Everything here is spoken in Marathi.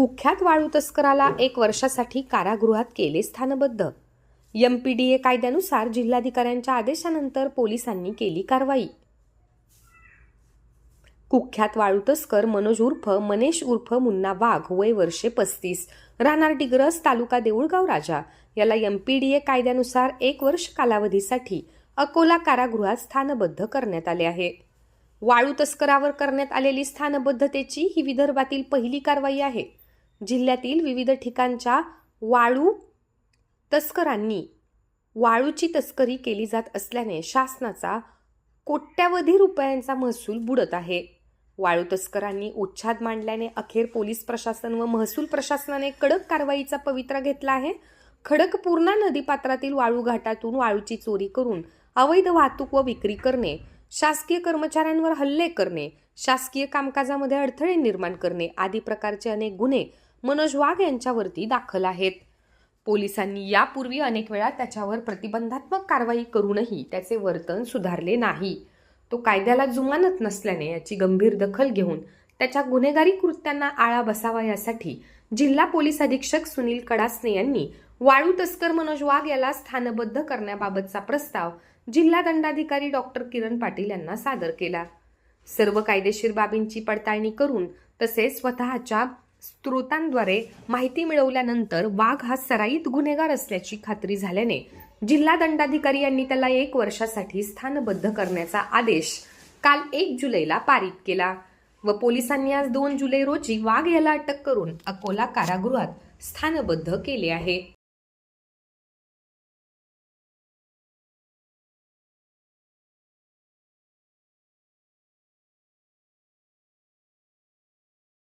कुख्यात वाळू तस्कराला एक वर्षासाठी कारागृहात केले स्थानबद्ध. एमपीडीए कायद्यानुसार जिल्हाधिकाऱ्यांच्या आदेशानंतर पोलिसांनी केली कारवाई. कुख्यात वाळू तस्कर मनोज उर्फ मनेश उर्फ मुन्ना वाघ वय वर्षे पस्तीस राहणार डिग्रस तालुका देऊळगाव राजा. याला एमपीडीए कायद्यानुसार एक वर्ष कालावधीसाठी अकोला कारागृहात स्थानबद्ध करण्यात आले आहे. वाळू तस्करावर करण्यात आलेली स्थानबद्धतेची ही विदर्भातील पहिली कारवाई आहे. जिल्ह्यातील विविध ठिकाणच्या वाळू तस्करांनी वाळूची तस्करी केली जात असल्याने शासनाचा कोट्यावधी रुपयांचा महसूल बुडत आहे. वाळू तस्करांनी उच्छाद मांडल्याने अखेर पोलीस प्रशासन व महसूल प्रशासनाने कडक कारवाईचा पवित्रा घेतला आहे. खडकपूर्णा नदीपात्रातील वाळू घाटातून वाळूची चोरी करून अवैध वाहतूक व विक्री करणे शासकीय कर्मचाऱ्यांवर हल्ले करणे शासकीय कामकाजामध्ये अडथळे निर्माण करणे आदी प्रकारचे अनेक गुन्हे मनोज वाघ यांच्यावरती दाखल आहेत. पोलिसांनी यापूर्वी अनेक वेळा त्याच्यावर प्रतिबंधात्मक कारवाई करूनही त्याचे वर्तन सुधारले नाही. तो कायद्याला जुमानत नसल्याने याची गंभीर दखल घेऊन त्याच्या गुन्हेगारी कृत्यांना आळा बसावा यासाठी जिल्हा पोलीस अधीक्षक सुनील कडासने यांनी वाळू तस्कर मनोज वाघ याला स्थानबद्ध करण्याबाबतचा प्रस्ताव जिल्हा दंडाधिकारी डॉक्टर किरण पाटील यांना सादर केला. सर्व कायदेशीर बाबींची पडताळणी करून तसेच स्वतःच्या स्त्रोतांद्वारे माहिती मिळवल्यानंतर वाघ हा सराईत गुन्हेगार असल्याची खात्री झाल्याने जिल्हा दंडाधिकारी यांनी त्याला एक वर्षासाठी स्थानबद्ध करण्याचा आदेश काल एक जुलैला पारित केला व पोलिसांनी आज दोन जुलै रोजी वाघ याला अटक करून अकोला कारागृहात स्थानबद्ध केले आहे.